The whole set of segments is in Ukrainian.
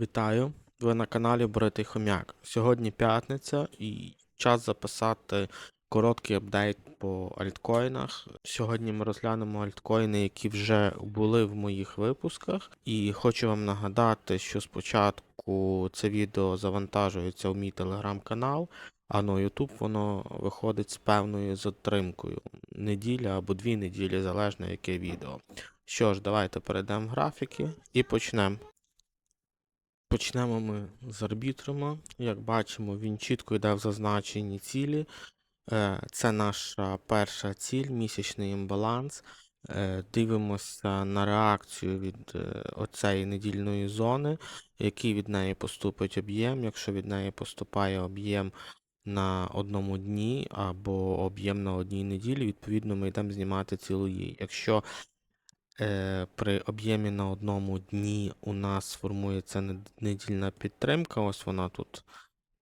Вітаю! Ви на каналі Бритий Хомяк. Сьогодні п'ятниця і час записати короткий апдейт по альткоїнах. Сьогодні ми розглянемо альткоїни, які вже були в моїх випусках. І хочу вам нагадати, що спочатку це відео завантажується в мій телеграм-канал, а на YouTube воно виходить з певною затримкою. Неділя або дві неділі, залежно яке відео. Що ж, давайте перейдемо в графіки і почнемо. Почнемо ми з арбітрума. Як бачимо, він чітко йде в зазначені цілі. Е, Це наша перша ціль, місячний імбаланс. Е, Дивимося на реакцію від е, оцеї недільної зони, який від неї поступить об'єм. Якщо від неї поступає об'єм на одному дні або об'єм на одній неділі, відповідно ми йдемо знімати цілу її. Якщо при об'ємі на одному дні у нас формується недільна підтримка, ось вона тут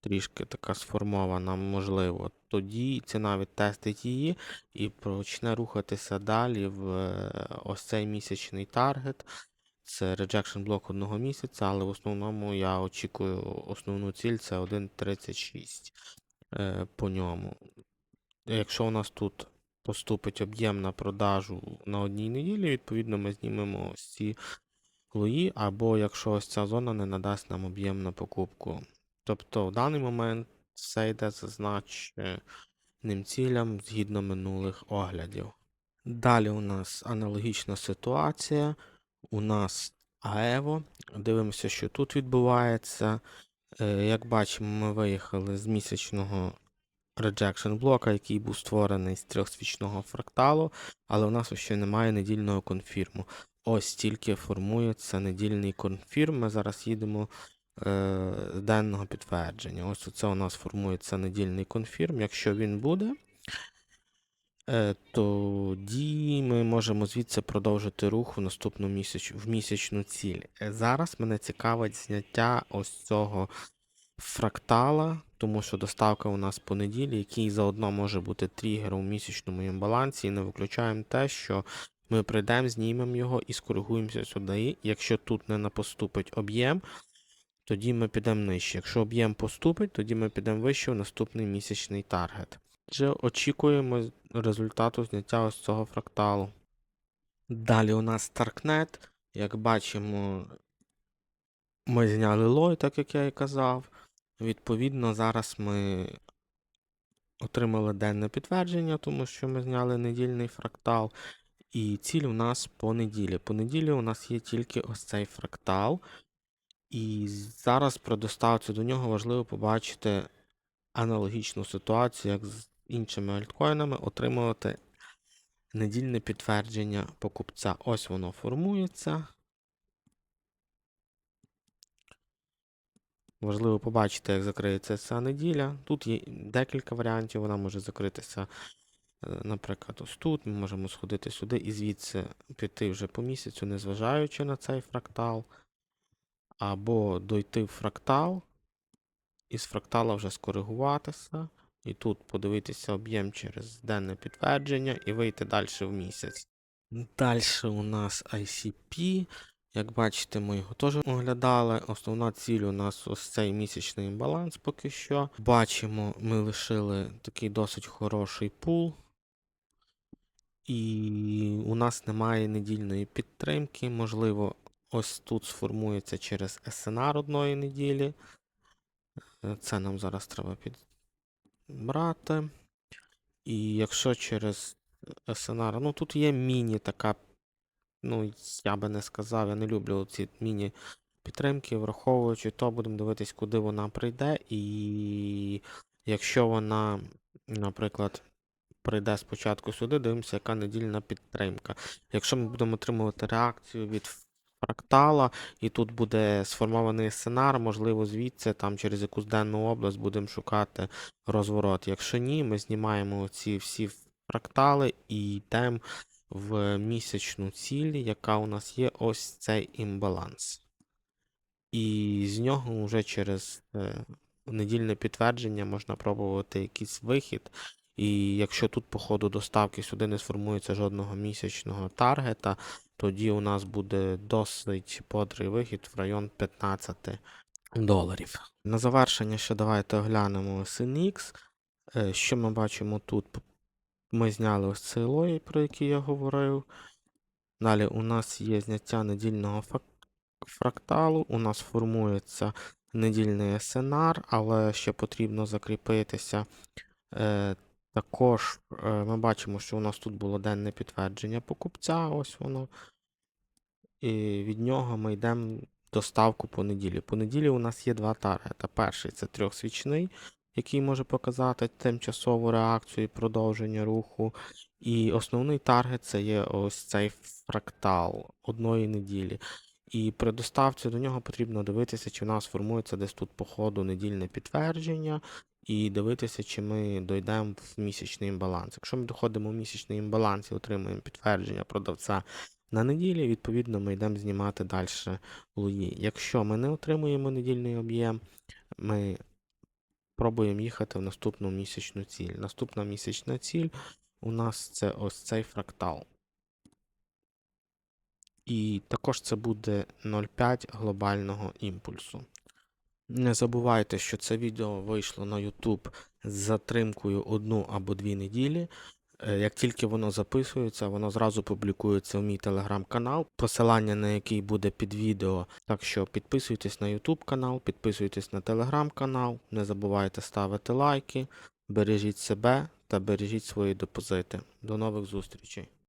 трішки така сформована, можливо, тоді ціна відтестить її і почне рухатися далі в е, ось цей місячний таргет. Це rejection блок одного місяця, але в основному я очікую основну ціль це 1.36 е, по ньому. Якщо у нас тут поступить об'єм на продажу на одній неділі, відповідно ми знімемо ось ці лої, або якщо ось ця зона не надасть нам об'єм на покупку. Тобто в даний момент все йде зазначеним цілям згідно минулих оглядів. Далі у нас аналогічна ситуація. У нас АЕВО. Дивимося, що тут відбувається. Е, Як бачимо, ми виїхали з місячного rejection блока, який був створений з трьохсвічного фракталу, але у нас ще немає недільного конфірму. Ось тільки формується недільний конфірм. Ми зараз їдемо е, з денного підтвердження. Ось це у нас формується недільний конфірм. Якщо він буде, е, тоді ми можемо звідси продовжити рух в наступну місяч, в місячну ціль. Е, Зараз мене цікавить зняття ось цього фрактала, тому що доставка у нас по неділі, який заодно може бути тригером у місячному імбалансі, і не виключаємо те, що ми прийдемо, знімемо його і скоригуємося сюди. Якщо тут не поступить об'єм, тоді ми підемо нижче. Якщо об'єм поступить, тоді ми підемо вище в наступний місячний таргет. Отже, очікуємо результату зняття ось цього фракталу. Далі у нас Starknet. Як бачимо, ми зняли лой, так як я і казав. Відповідно, зараз ми отримали денне підтвердження, тому що ми зняли недільний фрактал. І ціль у нас по неділі. По неділі у нас є тільки ось цей фрактал. І зараз при доставці до нього важливо побачити аналогічну ситуацію, як з іншими альткоїнами, отримувати недільне підтвердження покупця. Ось воно формується. Важливо побачити, як закриється ця неділя. Тут є декілька варіантів, вона може закритися, е, наприклад, ось тут. Ми можемо сходити сюди і звідси піти вже по місяцю, незважаючи на цей фрактал. Або дойти в фрактал, і з фрактала вже скоригуватися. І тут подивитися об'єм через денне підтвердження і вийти далі в місяць. Далі у нас ICP. Як бачите, ми його теж оглядали. Основна ціль у нас ось цей місячний баланс поки що. Бачимо, ми лишили такий досить хороший пул. І у нас немає недільної підтримки. Можливо, ось тут сформується через SNR одної неділі. Е, Це нам зараз треба підбрати. І якщо через SNR, ну тут є міні така ну, я би не сказав, я не люблю ці міні-підтримки, враховуючи то, будемо дивитись, куди вона прийде. І якщо вона, наприклад, прийде спочатку сюди, дивимося, яка недільна підтримка. Якщо ми будемо отримувати реакцію від фрактала, і тут буде сформований сценар, можливо, звідси там через якусь денну область будемо шукати розворот. Якщо ні, ми знімаємо ці всі фрактали і йдемо в місячну ціль, яка у нас є ось цей імбаланс. І з нього вже через е, недільне підтвердження можна пробувати якийсь вихід І якщо тут по ходу доставки сюди не сформується жодного місячного таргета, тоді у нас буде досить бодрий вихід в район 15 доларів. На завершення ще давайте оглянемо SNX. Е, Що ми бачимо тут? Ми зняли ось цей лой, про який я говорив. Далі у нас є зняття недільного фракталу, у нас формується недільний СНР, але ще потрібно закріпитися. Е, також е, ми бачимо, що у нас тут було денне підтвердження покупця, ось воно. І від нього ми йдемо доставку по неділі. По неділі у нас є два таргета. Перший це трьохсвічний, який може показати тимчасову реакцію і продовження руху. І основний таргет це є ось цей фрактал одної неділі. І при доставці до нього потрібно дивитися, чи в нас формується десь тут по ходу недільне підтвердження, і дивитися, чи ми дійдемо в місячний імбаланс. Якщо ми доходимо в місячний імбаланс і отримуємо підтвердження продавця на неділі, відповідно, ми йдемо знімати далі луї. Якщо ми не отримуємо недільний об'єм, ми пробуємо їхати в наступну місячну ціль. Наступна місячна ціль у нас це ось цей фрактал. І також це буде 0,5 глобального імпульсу. Не забувайте, що це відео вийшло на YouTube з затримкою одну або дві неділі. Е, Як тільки воно записується, воно зразу публікується в мій телеграм-канал, посилання на який буде під відео. Так що підписуйтесь на YouTube канал, підписуйтесь на телеграм-канал, не забувайте ставити лайки, бережіть себе та бережіть свої депозити. До нових зустрічей!